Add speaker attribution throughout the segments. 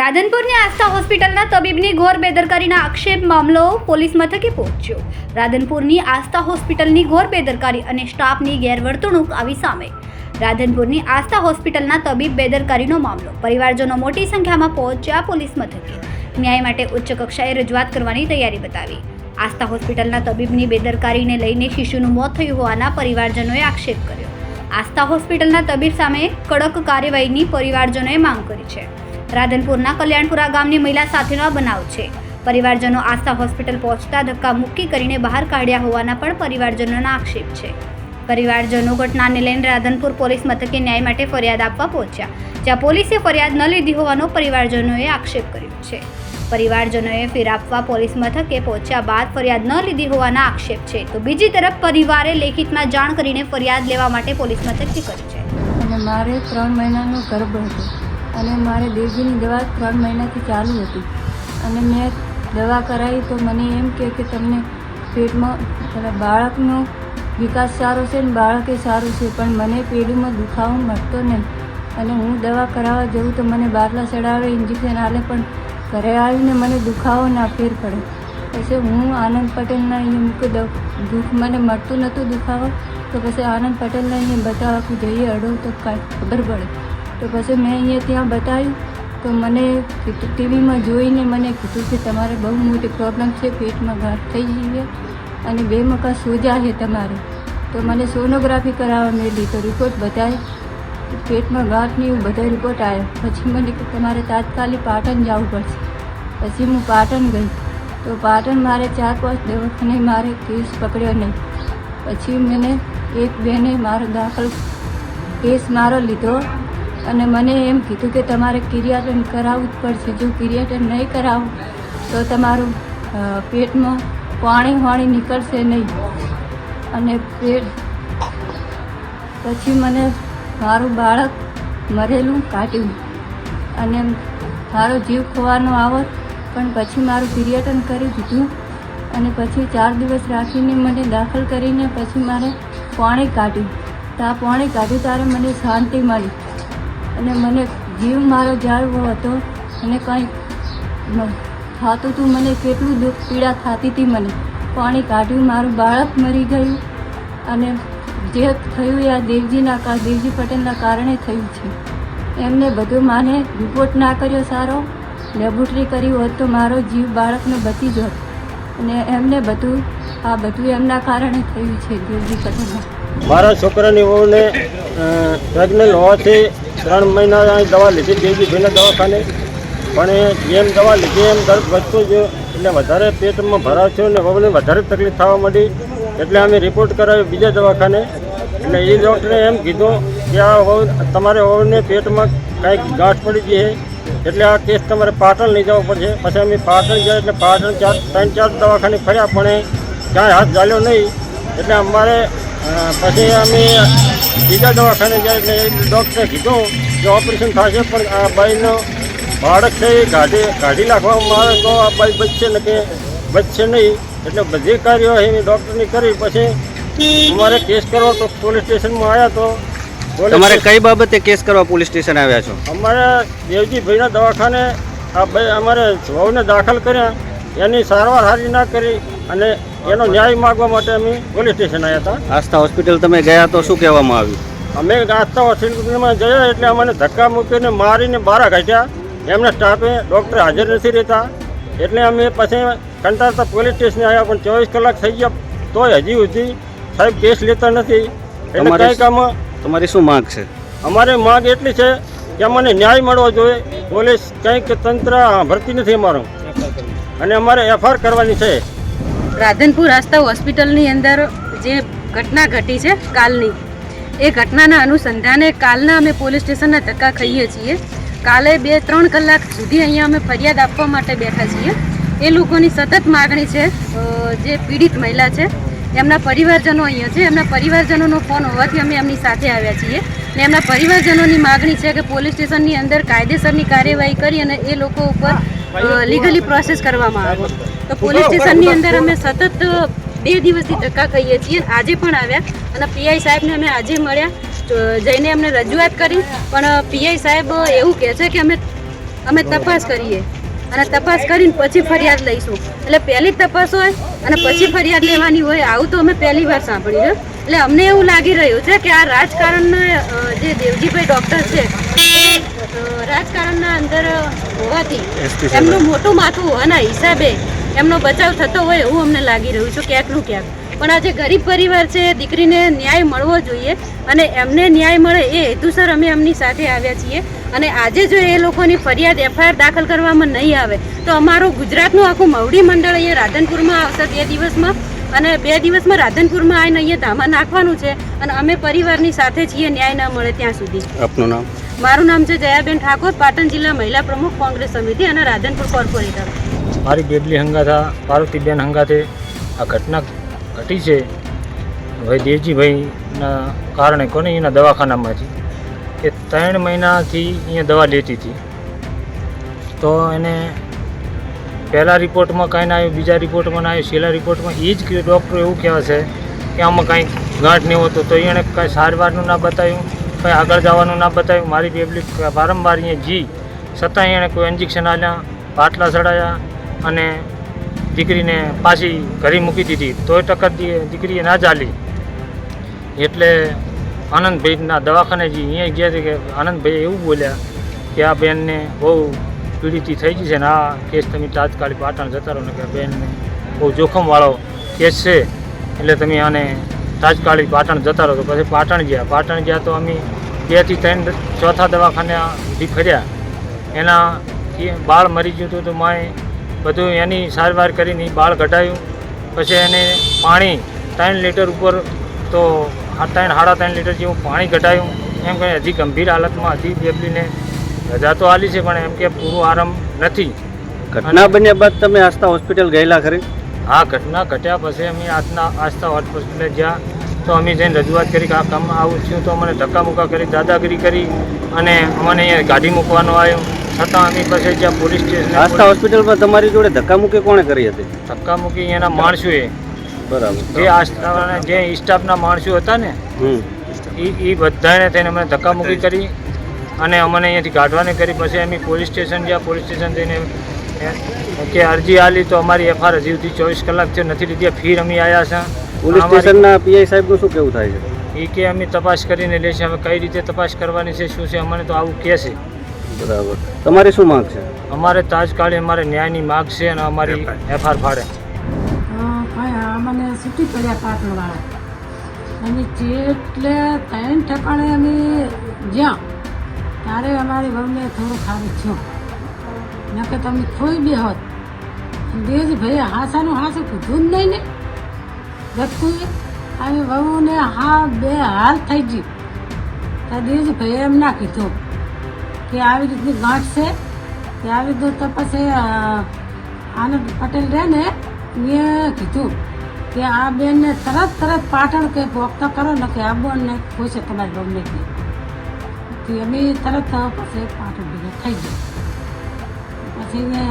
Speaker 1: રાધનપુરની આસ્થા હોસ્પિટલના તબીબની ઘોર બેદરકારીના આક્ષેપ મામલો પોલીસ મથકે પહોંચ્યો. રાધનપુરની આસ્થા હોસ્પિટલની ઘોર બેદરકારી અને સ્ટાફની ગેરવર્તણૂક આવી સામે. રાધનપુરની આસ્થા હોસ્પિટલના તબીબ બેદરકારીનો મામલો. પરિવારજનો મોટી સંખ્યામાં પહોંચ્યા પોલીસ મથકે. ન્યાય માટે ઉચ્ચ કક્ષાએ રજૂઆત કરવાની તૈયારી બતાવી. આસ્થા હોસ્પિટલના તબીબની બેદરકારીને લઈને શિશુનું મોત થયું હોવાના પરિવારજનોએ આક્ષેપ કર્યો. આસ્થા હોસ્પિટલના તબીબ સામે કડક કાર્યવાહીની પરિવારજનોએ માંગ કરી છે. રાધનપુરના કલ્યાણપુરા ગામની મહિલા સાથેનો આ બનાવ છે. પરિવારજનો આસ્થા હોસ્પિટલ પહોંચતા ધક્કા મુક્કી કરીને બહાર કાઢ્યા હોવાના પણ પરિવારજનોના આક્ષેપ છે. પરિવારજનો ઘટનાને લઈને રાધનપુર પોલીસ મથકે ન્યાય માટે ફરિયાદ આપવા પહોંચ્યા, જ્યાં પોલીસે ફરિયાદ ન લીધી હોવાનો પરિવારજનોએ આક્ષેપ કર્યો છે. પરિવારજનોએ ફેર આપવા પોલીસ મથકે પહોંચ્યા બાદ ફરિયાદ ન લીધી હોવાના આક્ષેપ છે. તો બીજી તરફ પરિવારે લેખિતમાં જાણ કરીને ફરિયાદ લેવા માટે પોલીસ મથકે કરી છે.
Speaker 2: મારે ત્રણ મહિનાનો ગર્ભ હતો. અને મારે દેવજીની દવા ત્રણ મહિનાથી ચાલુ હતી. અને મેં દવા કરાવી તો મને એમ કહે કે તમને પેટમાં પેલા બાળકનો વિકાસ સારો છે ને બાળકે સારું છે, પણ મને પેઢીમાં દુખાવો મળતો નહીં. અને હું દવા કરાવવા જઉં તો મને બાટલા ચડાવે, ઇન્જેક્શન આલે, પણ ઘરે આવીને મને દુખાવો ના ફેર પડે. પછી હું આનંદ પટેલના અહીંયા મૂકી દુઃખ મને મળતું નહોતું દુખાવો, તો પછી આનંદ પટેલના અહીંયા બતાવવા જઈએ અડો તો કાંઈ ખબર પડે. તો પછી મેં અહીંયા ત્યાં બતાવ્યું. તો મને ટીવીમાં જોઈને મને કીધું કે તમારે બહુ મોટી પ્રોબ્લેમ છે, પેટમાં ગાંઠ થઈ ગઈ છે અને બે મકા સોજા છે તમારે. તો મને સોનોગ્રાફી કરાવવા મેળવી તો રિપોર્ટ બતાવે. પેટમાં ગાંઠની એવું બધા રિપોર્ટ આવ્યો. પછી મને કે તમારે તાત્કાલિક પાટણ જવું પડશે. પછી હું પાટણ ગઈ. તો પાટણ મારે ચાર પાંચ દવાખાને મારે કેસ પકડ્યો નહીં. પછી મને એક બેને મારો દાખલ કેસ મારો લીધો. અને મને એમ કીધું કે તમારે કિરિયાટન કરાવવું જ પડશે. જો કિરિયાટન નહીં કરાવું, તો તમારું પેટમાં પાણી વાણી નીકળશે નહીં. અને પેટ, પછી મને મારું બાળક મરેલું કાઢ્યું. અને મારો જીવ ખોવાનો આવત, પણ પછી મારું પીરિયટન કરી દીધું. અને પછી ચાર દિવસ રાખીને મને દાખલ કરીને પછી મારે પાણી કાઢ્યું. તો આ પાણી કાઢ્યું ત્યારે મને શાંતિ મળી. અને મને જીવ મારો જાળવો હતો અને કંઈ થતું હતું મને કેટલું દુઃખ, પીડા થતી હતી મને. પાણી કાઢ્યું, મારું બાળક મરી ગયું અને જે થયું એ આ દેવજીના દેવજી પટેલના કારણે થયું છે. એમને બધું માને રિપોર્ટ ના કર્યો સારો લેબોરેટરી કરી હોત તો મારો જીવ બાળકનો બચી જોત. અને એમને બધું, આ બધું એમના કારણે થયું છે, દેવજી પટેલના.
Speaker 3: મારા છોકરાની વહુને પ્રેગ્નન્ટ હોવાથી ત્રણ મહિના દવા લીધી દેવજીભાઈના દવાખાને. પણ જેમ દવા લીધી એમ દર્દ વધતું જ એટલે વધારે પેટમાં ભરાવ થયો ને વહુને વધારે તકલીફ થવા માંડી. એટલે અમે રિપોર્ટ કરાવ્યો બીજા દવાખાને. એટલે એ ડૉક્ટરે એમ કીધું કે આ વહુ, તમારે વહુને પેટમાં કાંઈક ગાંઠ પડી ગઈ છે. એટલે આ કેસ તમારે પાટણ લઈ જવો પડશે. પછી અમે પાટણ ગયા એટલે પાટણ ચાર, ત્રણ, ચાર દવાખાને ફર્યા, પણ ક્યાંય હાથ ચાલ્યો નહીં. એટલે અમારે પછી અમે બીજા દવાખાને ગયા એટલે ડૉક્ટરે કીધું કે ઓપરેશન થશે પણ આ બાઈનો બાળક છે એ ગાઢી કાઢી નાખવામાં આવે તો આ બાઈ બચશે ને કે બચશે નહીં. એટલે બધી કાર્યવાહી ડૉક્ટરની કરી પછી અમારે કેસ કરવો તો પોલીસ સ્ટેશનમાં આવ્યા તો
Speaker 4: તમારે કઈ બાબતે કેસ કરવા પોલીસ સ્ટેશન આવ્યા છો?
Speaker 3: અમારે દેવજીભાઈના દવાખાને આ બે અમારે વહુને દાખલ કર્યા. એની સારવાર હારી ના કરી અને એનો ન્યાય માગવા માટે અમે પોલીસ સ્ટેશન આવ્યા હતા.
Speaker 4: આસ્થા હોસ્પિટલ તમે ગયા તો શું કહેવામાં આવ્યું?
Speaker 3: અમે આસ્થા હોસ્પિટલમાં ગયા એટલે અમને ધક્કા મૂકીને મારીને બહાર કાઢ્યા. એમના સ્ટાફે ડૉક્ટર હાજર નથી રહેતા. એટલે અમે પછી કંટાળતા પોલીસ સ્ટેશને આવ્યા પણ ચોવીસ કલાક થઈ ગયા. તોય હજી સુધી સાહેબ કેસ લેતા નથી. એટલે
Speaker 4: તમારે-
Speaker 3: કામ
Speaker 4: તમારી શું માંગ છે?
Speaker 3: અમારી માંગ એટલી છે કે અમને ન્યાય મળવો જોઈએ. પોલીસ કંઈક તંત્ર ભરતી નથી અમારું. અને અમારે એફઆર કરવાની છે.
Speaker 5: રાધનપુર આસ્થા હોસ્પિટલની અંદર જે ઘટના ઘટી છે કાલની, એ ઘટનાના અનુસંધાને કાલના અમે પોલીસ સ્ટેશનના ધક્કા ખાઈએ છીએ. કાલે બે, ત્રણ કલાક સુધી અહીંયા અમે ફરિયાદ આપવા માટે બેઠા છીએ. એ લોકોની સતત માગણી છે જે પીડિત મહિલા છે, એમના પરિવારજનો અહીંયા છે, એમના પરિવારજનોનો ફોન હોવાથી અમે એમની સાથે આવ્યા છીએ. ને એમના પરિવારજનોની માગણી છે કે પોલીસ સ્ટેશનની અંદર કાયદેસરની કાર્યવાહી કરી અને એ લોકો ઉપર લીગલી પ્રોસેસ કરવામાં આવે. તો પોલીસ સ્ટેશનની અંદર અમે સતત બે દિવસથી ધક્કા ખાઈએ છીએ. આજે પણ આવ્યા અને પીઆઈ સાહેબને અમે આજે મળ્યા. જઈને અમને રજૂઆત કરી. પણ પીઆઈ સાહેબ એવું કહે છે કે અમે અમે તપાસ કરીએ. અને તપાસ કરીને પછી ફરિયાદ લઈશું. એટલે પહેલી તપાસ હોય અને પછી ફરિયાદ લેવાની હોય. આવું તો અમે પહેલી વાર સાંભળ્યું છે. એટલે અમને એવું લાગી રહ્યું છે કે આ રાજકારણના જે દેવજીભાઈ ડૉક્ટર છે રાજકારણના અંદર હોવાથી એમનું મોટું માથું હોવાના હિસાબે એમનો બચાવ થતો હોય એવું અમને લાગી રહ્યું છે ક્યાંકનું ક્યાંક. પણ આ જે ગરીબ પરિવાર છે દીકરીને ન્યાય મળવો જોઈએ અને એમને ન્યાય મળે એ હેતુસર અમે એમની સાથે આવ્યા છીએ. અને આજે જો એ લોકોની ફરિયાદ એફઆઈઆર દાખલ કરવામાં નહીં આવે તો અમારું ગુજરાતનું આખું મવડી મંડળ અહીંયા રાધનપુરમાં આવશે બે દિવસમાં. અને બે દિવસમાં રાધનપુરમાં આવીને અહીંયા ધામા નાખવાનું છે અને અમે પરિવારની સાથે છીએ ન્યાય ના મળે ત્યાં સુધી.
Speaker 4: આપનું નામ?
Speaker 5: મારું નામ છે જયાબેન ઠાકોર પાટણ જિલ્લા મહિલા પ્રમુખ કોંગ્રેસ સમિતિ અને રાધનપુર કોર્પોરેટર.
Speaker 6: મારી બેબલી હંગાથા પાર્વતીબેન હંગાથે આ ઘટના ઘટી છે. ભાઈ દેવજીભાઈના કારણે કોને એના દવાખાનામાંથી એ ત્રણ મહિનાથી અહીંયા દવા લેતી હતી. તો એને પહેલા રિપોર્ટમાં કાંઈ ના આવ્યું બીજા રિપોર્ટમાં ના આવ્યું છેલ્લા રિપોર્ટમાં એ જ ડૉક્ટર એવું કહેવા છે કે આમાં કાંઈ ગાંઠ નહીં હોતું તો એણે કાંઈ સારવારનું ના બતાવ્યું? કાંઈ આગળ જવાનું ના બતાવ્યું. મારી પબ્લિક વારંવાર અહીંયા જી. છતાં એણે કોઈ ઇન્જેક્શન આલ્યા, પાટલા ચડાયા અને દીકરીને પાછી ઘરે મૂકી દીધી. તોય ટક્કર દીકરીએ ના ચાલી. એટલે આનંદભાઈના દવાખાને જી. અહીંયા ગયા છે કે આનંદભાઈ એવું બોલ્યા કે આ બેનને બહુ પીડિતી થઈ ગઈ છે ને આ કેસ તમે તાત્કાલિક પાટણ જતા રહો ને કે બેનને બહુ જોખમવાળો કેસ છે. એટલે તમે આને તાત્કાલિક પાટણ જતા રહ્યો પછી પાટણ ગયા. પાટણ ગયા તો અમે બેથી ત્રણ ચોથા દવાખાને સુધી ફર્યા. એના બાળ મરી ગયું હતું તો મેં બધું એની સારવાર કરીને બાળ કઢાયું. પછી એને પાણી ત્રણ લીટર ઉપર તો ત્રણ સાડા ત્રણ લીટર જેવું પાણી કઢાયું. એમ કે હજી ગંભીર હાલતમાં હતી બેબલીને. રજા તો આલી છે પણ એમ કે પૂરો આરામ નથી.
Speaker 4: ઘટના બન્યા બાદ તમે આસ્થા હોસ્પિટલ ગયેલા ખરી?
Speaker 6: આ ઘટના ઘટ્યા પછી અમે આજના આસ્થા હોસ્પિટલે ગયા તો અમે જઈને રજૂઆત કરી કે આ કામ આવું થયું તો અમને ધક્કા મુક્કા કરી દાદાગીરી કરી અને અમને અહીંયા ગાડી મૂકવાનો આવ્યો. છતાં અમે પછી જ્યાં પોલીસ
Speaker 4: આસ્થા હોસ્પિટલમાં તમારી જોડે ધક્કામુક્કી કોણે કરી હતી?
Speaker 6: ધક્કા મૂકી એના માણસોએ.
Speaker 4: બરાબર.
Speaker 6: જે આસ્થાના જે સ્ટાફના માણસો હતા ને એ એ બધાને થઈને અમને ધક્કા મૂકી કરી અને અમને અહીંયાથી કાઢવાની કરી. પછી અમે પોલીસ સ્ટેશન ગયા પોલીસ સ્ટેશન જઈને કે અરજી આલી તો અમારી એફઆર હજી સુધી ચોવીસ કલાક છે નથી લીધી ફીર રમી આવ્યા છે.
Speaker 4: પોલીસ સ્ટેશનના પીઆઈ સાહેબનું શું કેવું થાય છે?
Speaker 6: એ કે અમે તપાસ કરીને લેશે હવે કઈ રીતે તપાસ કરવાની છે શું છે અમને તો આવું કહે છે.
Speaker 4: બરાબર. તમારે શું માંગ છે?
Speaker 6: અમારે તાજકાળે અમારે ન્યાયની માગ છે અને અમારી એફઆર ફાડે
Speaker 7: મને છૂટી પડ્યા પાટણવાળા અને જેટલે ત્રણ ઠેકાણે અમે જ્યાં ત્યારે અમારી વહુને થોડું ખારું થયું. નકે તમે ખોઈ બે હોત. દેજ ભાઈ હાસાનું હાસું કીધું જ નહીં ને. ગતું આવી વહુને હા બે હાલ થઈ ગઈ. ત્યાં દેજ ભાઈ એમ ના કીધું કે આવી રીતની ગાંઠ છે. કે આવી રીતનું તપાસે આનંદ પટેલ રહે ને, મેં કીધું કે આ બેનને તરત તરત પાટણ કે વખત કરો, ને કે આ બોનને કોઈ છે તમારી બમને કે અમે તરત પછી પાટણ ભેગા થઈ ગયા. એને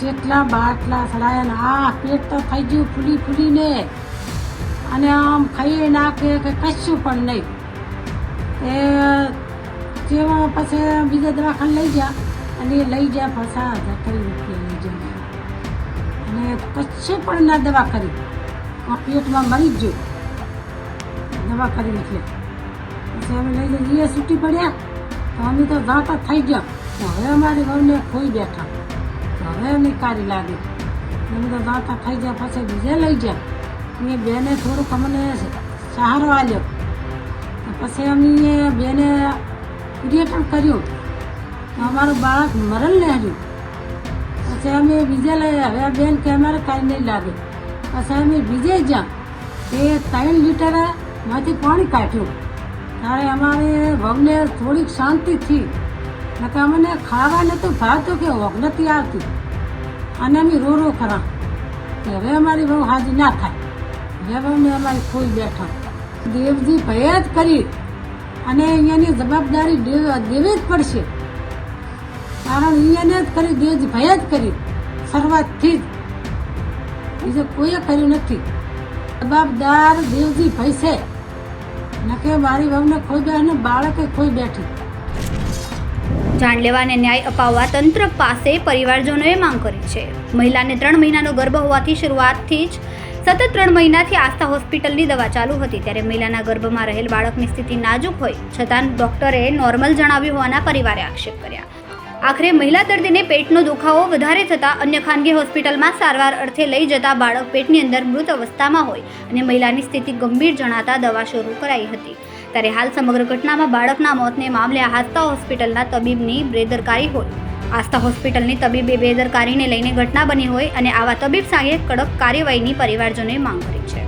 Speaker 7: જેટલા બાટલા સડાયા આ પેટ તો થઈ ગયું ફૂલી ફૂલીને. અને આમ ખાઈ નાખે કે કશું પણ નહીં. એ, જેવા પછી બીજા દવાખાને લઈ ગયા. અને એ લઈ ગયા ફસા કરી લઈ ગયા. અને કશું પણ ના દવા કરી. આ પેટમાં મરી જ ગયું. દવા કરી એટલે પછી અમે લઈ જઈએ છૂટી પડ્યા. તો અમે તો જાતા થઈ ગયા. હવે અમારી વહુને ખોઈ બેઠા. હવે અમે કારી લાગી અમે તો દાંતા થઈ ગયા પછી બીજે લઈ ગયા. એ બેને થોડુંક અમને સહારો આલ્યો પછી અમે બેને પર્યટન કર્યું. અમારું બાળક મરણ લેર્યું પછી અમે બીજે લઈ હવે બેન કે અમારે કાંઈ નહીં લાગે પછી અમે બીજે જ્યાં. એ ત્રણ લીટરમાંથી પાણી કાઢ્યું. ત્યારે અમારે વહુને થોડીક શાંતિ થઈ નકે અમને ખાવા નતું ભાવતું કે ઓગ નથી આવતી. અને અમે રો રો ખરા. કે હવે અમારી બહુ હાજી ના થાય. હવે બહુને અમારી ખોઈ બેઠા. દેવજી ભય જ કરી. અને અહીંયાની જવાબદારી દેવ- જ પડશે. કારણ અહીંયાને જ કરી, દેવજી ભય જ કરી. શરૂઆતથી જ. બીજું કોઈએ કર્યું નથી. જવાબદાર દેવજી ભય છે. નકે મારી બહુને ખોઈ બે અને બાળકે ખોઈ બેઠી.
Speaker 1: જાણ લેવાને ન્યાય અપાવવા તંત્ર પાસે પરિવારજનોએ માંગ કરી છે. મહિલાને ત્રણ મહિનાનો ગર્ભ હોવાથી શરૂઆતથી જ સતત ત્રણ મહિનાથી આસ્થા હોસ્પિટલની દવા ચાલુ હતી. ત્યારે મહિલાના ગર્ભમાં રહેલ બાળકની સ્થિતિ નાજુક હોય, છતાં ડોક્ટરે નોર્મલ જણાવ્યું હોવાના પરિવારે આક્ષેપ કર્યા. આખરે મહિલા દર્દીને પેટનો દુખાવો વધારે થતાં અન્ય ખાનગી હોસ્પિટલમાં સારવાર અર્થે લઈ જતા બાળક પેટની અંદર મૃત અવસ્થામાં હોય અને મહિલાની સ્થિતિ ગંભીર જણાતા દવા શરૂ કરાઈ હતી. ત્યારે હાલ સમગ્ર ઘટનામાં બાળકના મોતને મામલે આસ્થા હોસ્પિટલના તબીબની બેદરકારી હોય. આસ્થા હોસ્પિટલની તબીબે બેદરકારીને લઈને ઘટના બની હોય અને આવા તબીબ સામે કડક કાર્યવાહીની પરિવારજનોએ માંગ કરી છે.